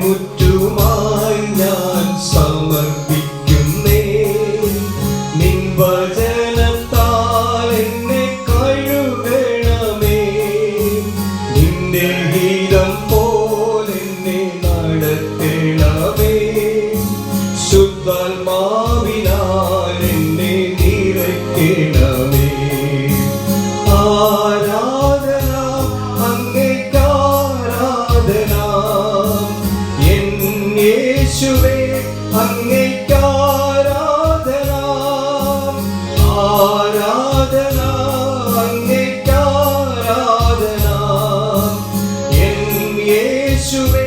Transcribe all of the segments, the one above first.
മുറ്റുമായി ഞാൻ സമർപ്പിക്കുന്നേ. നിൻ വചനത്താൽ എന്നെ കഴുകണമേ. നിന്റെ ഗീതം പോലെന്നെ നടത്തണമേ. ശുദ്ധാത്മാവിനാൽ യേശുവേ അങ്ങേക്കാരാധന ആരാധന അങ്ങേക്കാരാധന എൻ യേശുവേ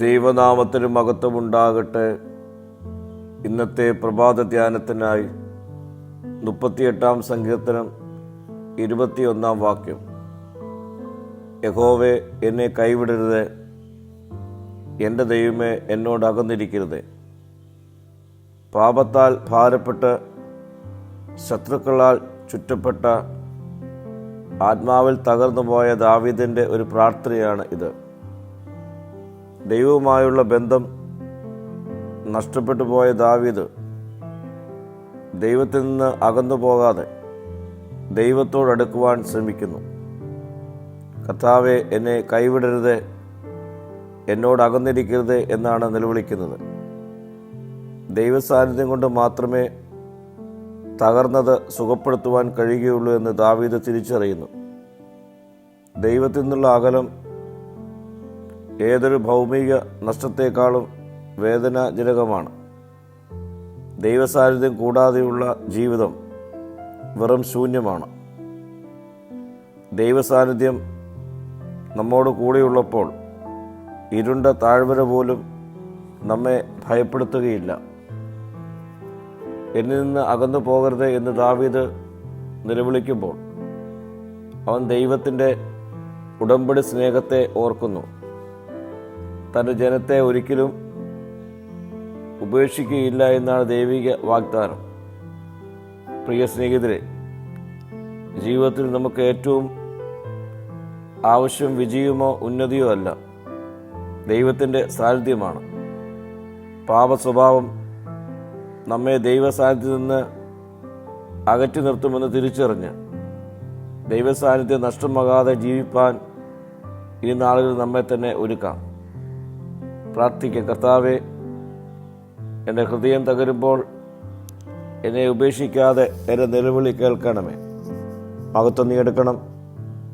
ദൈവനാമത്തിന് മഹത്വമുണ്ടാകട്ടെ. ഇന്നത്തെ പ്രഭാത ധ്യാനത്തിനായി മുപ്പത്തിയെട്ടാം സങ്കീർത്തനം ഇരുപത്തിയൊന്നാം വാക്യം. യഹോവെ എന്നെ കൈവിടരുത്. എന്റെ ദൈവമേ എന്നോട് അകന്നിരിക്കരുത്. പാപത്താൽ ഭാരപ്പെട്ട് ശത്രുക്കളാൽ ചുറ്റപ്പെട്ട ആത്മാവിൽ തകർന്നു പോയ ദാവീദിന്റെ ഒരു പ്രാർത്ഥനയാണ് ഇത്. ദൈവവുമായുള്ള ബന്ധം നഷ്ടപ്പെട്ടു പോയ ദാവീദ് ദൈവത്തിൽ നിന്ന് അകന്നു പോകാതെ ദൈവത്തോടടുക്കുവാൻ ശ്രമിക്കുന്നു. കർത്താവെ എന്നെ കൈവിടരുത്. എന്നോട് അകന്നിരിക്കരുത് എന്നാണ് നിലവിളിക്കുന്നത്. ദൈവസാന്നിധ്യം കൊണ്ട് മാത്രമേ തകർന്നത് സുഖപ്പെടുത്തുവാൻ കഴിയുകയുള്ളൂ എന്ന് ദാവീദ് തിരിച്ചറിയുന്നു. ദൈവത്തിൽ നിന്നുള്ള അകലം ഏതൊരു ഭൗമിക നഷ്ടത്തെക്കാളും വേദനാജനകമാണ്. ദൈവസാന്നിധ്യം കൂടാതെയുള്ള ജീവിതം വെറും ശൂന്യമാണ്. ദൈവസാന്നിധ്യം നമ്മോട് കൂടെയുള്ളപ്പോൾ ഇരുണ്ട താഴ്വര പോലും നമ്മെ ഭയപ്പെടുത്തുകയില്ല. എന്നിൽ നിന്ന് അകന്നു പോകരുത് എന്ന് ദാവീദ് നിലവിളിക്കുമ്പോൾ അവൻ ദൈവത്തിന്റെ ഉടമ്പടി സ്നേഹത്തെ ഓർക്കുന്നു. തന്റെ ജനത്തെ ഒരിക്കലും ഉപേക്ഷിക്കുകയില്ല എന്നാണ് ദൈവിക വാഗ്ദാനം. പ്രിയ സ്നേഹിതരെ ജീവിതത്തിൽ നമുക്ക് ഏറ്റവും ആവശ്യം വിജയമോ ഉന്നതിയോ അല്ല. ദൈവത്തിന്റെ സാന്നിധ്യമാണ്. പാപ സ്വഭാവം നമ്മെ ദൈവ സാന്നിധ്യത്തിൽ നിന്ന് അകറ്റി നിർത്തുമെന്ന് തിരിച്ചറിഞ്ഞ് ദൈവ സാന്നിധ്യം നഷ്ടമാകാതെ ജീവിപ്പാൻ ഈ നാളുകളിൽ നമ്മെ തന്നെ ഒരുക്കാം. പ്രാർത്ഥിക്കാം. കർത്താവെ എന്റെ ഹൃദയം തകരുമ്പോൾ എന്നെ ഉപേക്ഷിക്കാതെ എന്റെ നിലവിളി കേൾക്കണമേ. മകത്വം നീ എടുക്കണം.